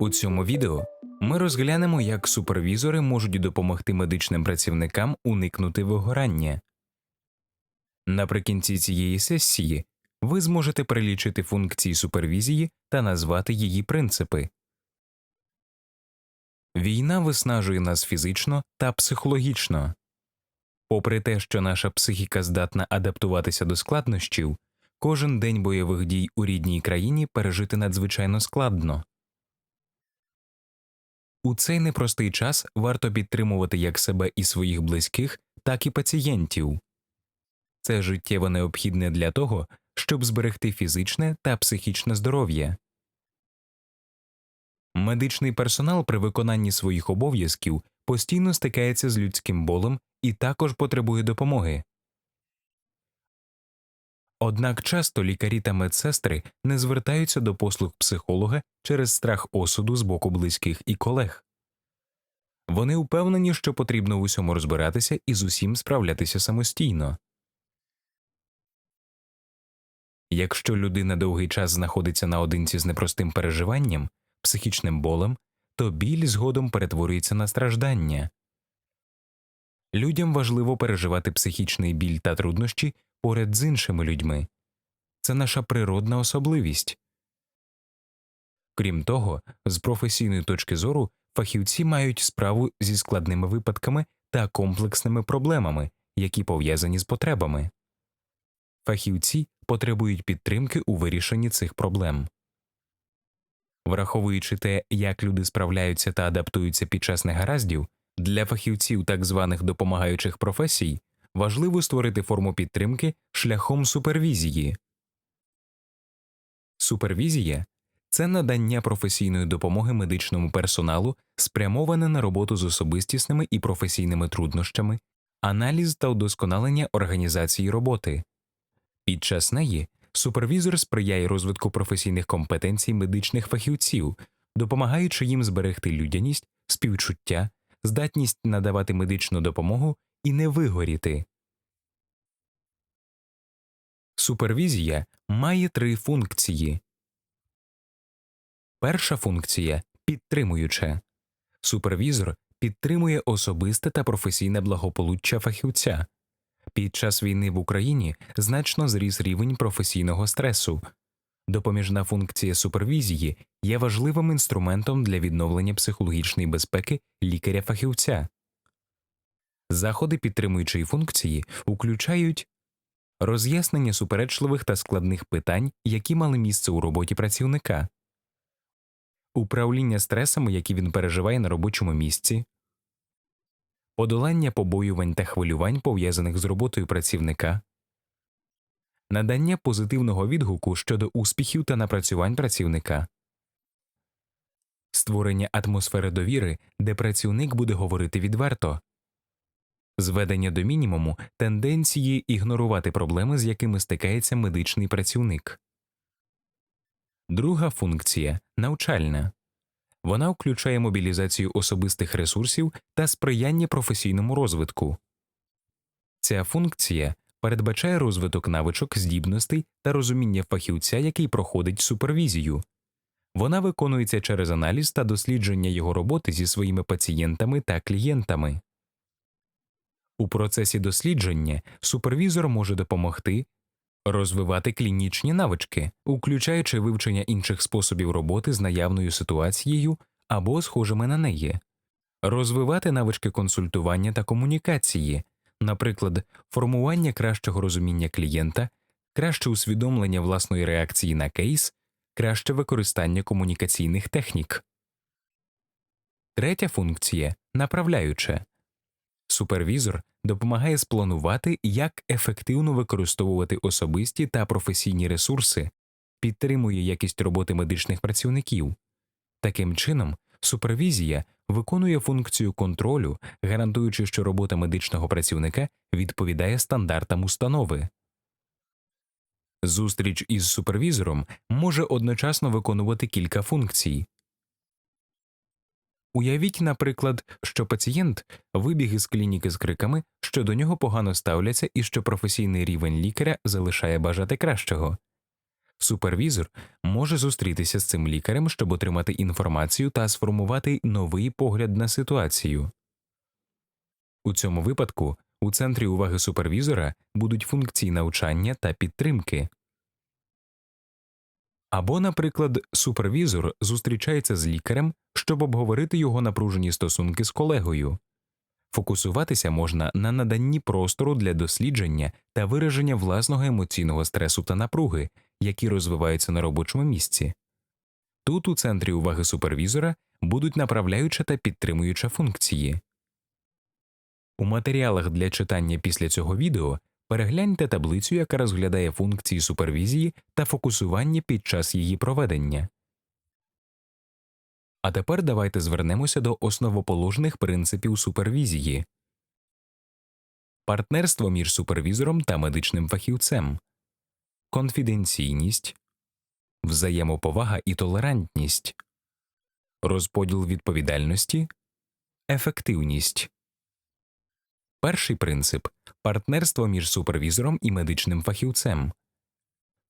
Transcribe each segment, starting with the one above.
У цьому відео ми розглянемо, як супервізори можуть допомогти медичним працівникам уникнути вигорання. Наприкінці цієї сесії ви зможете перелічити функції супервізії та назвати її принципи. Війна виснажує нас фізично та психологічно. Попри те, що наша психіка здатна адаптуватися до складнощів, кожен день бойових дій у рідній країні пережити надзвичайно складно. У цей непростий час варто підтримувати як себе і своїх близьких, так і пацієнтів. Це життєво необхідне для того, щоб зберегти фізичне та психічне здоров'я. Медичний персонал при виконанні своїх обов'язків постійно стикається з людським болем і також потребує допомоги. Однак часто лікарі та медсестри не звертаються до послуг психолога через страх осуду з боку близьких і колег. Вони впевнені, що потрібно в усьому розбиратися і з усім справлятися самостійно. Якщо людина довгий час знаходиться наодинці з непростим переживанням, психічним болем, то біль згодом перетворюється на страждання. Людям важливо переживати психічний біль та труднощі поряд з іншими людьми це наша природна особливість. Крім того, з професійної точки зору фахівці мають справу зі складними випадками та комплексними проблемами, які пов'язані з потребами. Фахівці потребують підтримки у вирішенні цих проблем. Враховуючи те, як люди справляються та адаптуються під час негараздів, для фахівців так званих допомагаючих професій важливо створити форму підтримки шляхом супервізії. Супервізія це надання професійної допомоги медичному персоналу, спрямоване на роботу з особистісними і професійними труднощами, аналіз та удосконалення організації роботи. Під час неї супервізор сприяє розвитку професійних компетенцій медичних фахівців, допомагаючи їм зберегти людяність, співчуття, здатність надавати медичну допомогу і не вигоріти. Супервізія має три функції. Перша функція підтримуюча. Супервізор підтримує особисте та професійне благополуччя фахівця. Під час війни в Україні значно зріс рівень професійного стресу. Допоміжна функція супервізії є важливим інструментом для відновлення психологічної безпеки лікаря-фахівця. Заходи підтримуючої функції включають роз'яснення суперечливих та складних питань, які мали місце у роботі працівника, управління стресами, які він переживає на робочому місці, подолання побоювань та хвилювань, пов'язаних з роботою працівника, надання позитивного відгуку щодо успіхів та напрацювань працівника, створення атмосфери довіри, де працівник буде говорити відверто, зведення до мінімуму тенденції ігнорувати проблеми, з якими стикається медичний працівник. Друга функція навчальна. Вона включає мобілізацію особистих ресурсів та сприяння професійному розвитку. Ця функція передбачає розвиток навичок, здібностей та розуміння фахівця, який проходить супервізію. Вона виконується через аналіз та дослідження його роботи зі своїми пацієнтами та клієнтами. У процесі дослідження супервізор може допомогти розвивати клінічні навички, включаючи вивчення інших способів роботи з наявною ситуацією або схожими на неї, розвивати навички консультування та комунікації, наприклад, формування кращого розуміння клієнта, краще усвідомлення власної реакції на кейс, краще використання комунікаційних технік. Третя функція направляюча. Супервізор допомагає спланувати, як ефективно використовувати особисті та професійні ресурси, підтримує якість роботи медичних працівників. Таким чином, супервізія виконує функцію контролю, гарантуючи, що робота медичного працівника відповідає стандартам установи. Зустріч із супервізором може одночасно виконувати кілька функцій. Уявіть, наприклад, що пацієнт вибіг із клініки з криками, що до нього погано ставляться і що професійний рівень лікаря залишає бажати кращого. Супервізор може зустрітися з цим лікарем, щоб отримати інформацію та сформувати новий погляд на ситуацію. У цьому випадку у центрі уваги супервізора будуть функції навчання та підтримки. Або, наприклад, супервізор зустрічається з лікарем, щоб обговорити його напружені стосунки з колегою. Фокусуватися можна на наданні простору для дослідження та вираження власного емоційного стресу та напруги, які розвиваються на робочому місці. Тут у центрі уваги супервізора будуть направляюча та підтримуюча функції. У матеріалах для читання після цього відео перегляньте таблицю, яка розглядає функції супервізії та фокусування під час її проведення. А тепер давайте звернемося до основоположних принципів супервізії. Партнерство між супервізором та медичним фахівцем, конфіденційність, взаємоповага і толерантність, розподіл відповідальності, ефективність. Перший принцип партнерство між супервізором і медичним фахівцем.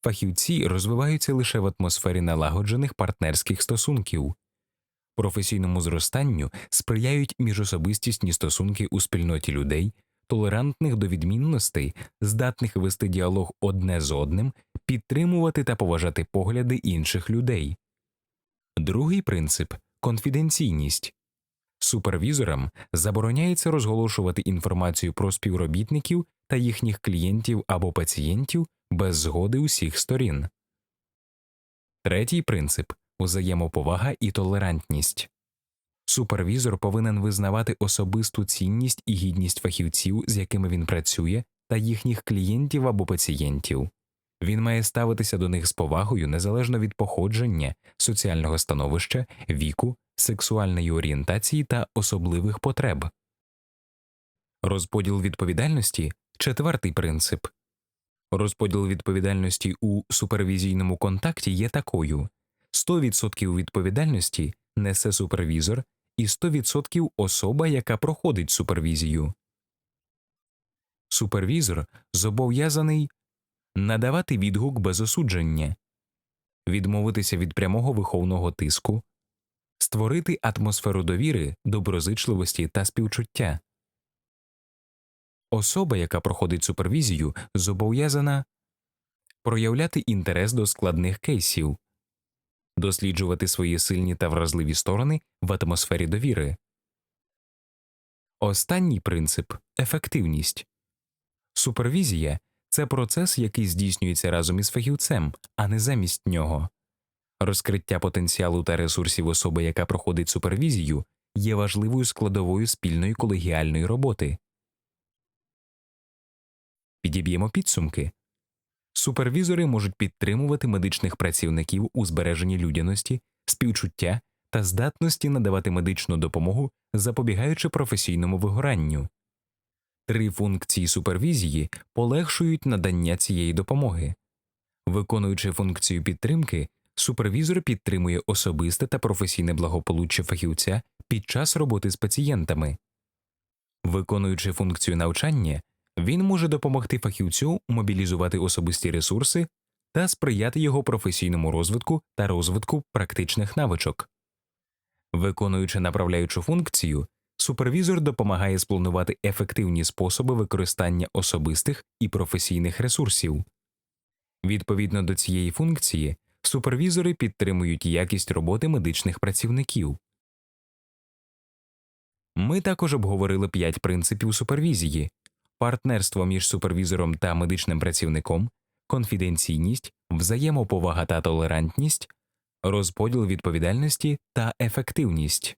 Фахівці розвиваються лише в атмосфері налагоджених партнерських стосунків. Професійному зростанню сприяють міжособистісні стосунки у спільноті людей, толерантних до відмінностей, здатних вести діалог одне з одним, підтримувати та поважати погляди інших людей. Другий принцип конфіденційність. Супервізорам забороняється розголошувати інформацію про співробітників та їхніх клієнтів або пацієнтів без згоди усіх сторін. Третій принцип взаємоповага і толерантність. Супервізор повинен визнавати особисту цінність і гідність фахівців, з якими він працює, та їхніх клієнтів або пацієнтів. Він має ставитися до них з повагою незалежно від походження, соціального становища, віку, сексуальної орієнтації та особливих потреб. Розподіл відповідальності четвертий принцип. Розподіл відповідальності у супервізійному контакті є такою 100% відповідальності несе супервізор і 100% особа, яка проходить супервізію. Супервізор зобов'язаний надавати відгук без осудження, відмовитися від прямого виховного тиску, створити атмосферу довіри, доброзичливості та співчуття. Особа, яка проходить супервізію, зобов'язана проявляти інтерес до складних кейсів, досліджувати свої сильні та вразливі сторони в атмосфері довіри. Останній принцип ефективність. Супервізія це процес, який здійснюється разом із фахівцем, а не замість нього. Розкриття потенціалу та ресурсів особи, яка проходить супервізію, є важливою складовою спільної колегіальної роботи. Підіб'ємо підсумки. Супервізори можуть підтримувати медичних працівників у збереженні людяності, співчуття та здатності надавати медичну допомогу, запобігаючи професійному вигоранню. Три функції супервізії полегшують надання цієї допомоги. Виконуючи функцію підтримки, супервізор підтримує особисте та професійне благополуччя фахівця під час роботи з пацієнтами. Виконуючи функцію навчання, він може допомогти фахівцю мобілізувати особисті ресурси та сприяти його професійному розвитку та розвитку практичних навичок. Виконуючи направляючу функцію, супервізор допомагає спланувати ефективні способи використання особистих і професійних ресурсів. Відповідно до цієї функції, супервізори підтримують якість роботи медичних працівників. Ми також обговорили п'ять принципів супервізії, партнерство між супервізором та медичним працівником, конфіденційність, взаємоповага та толерантність, розподіл відповідальності та ефективність.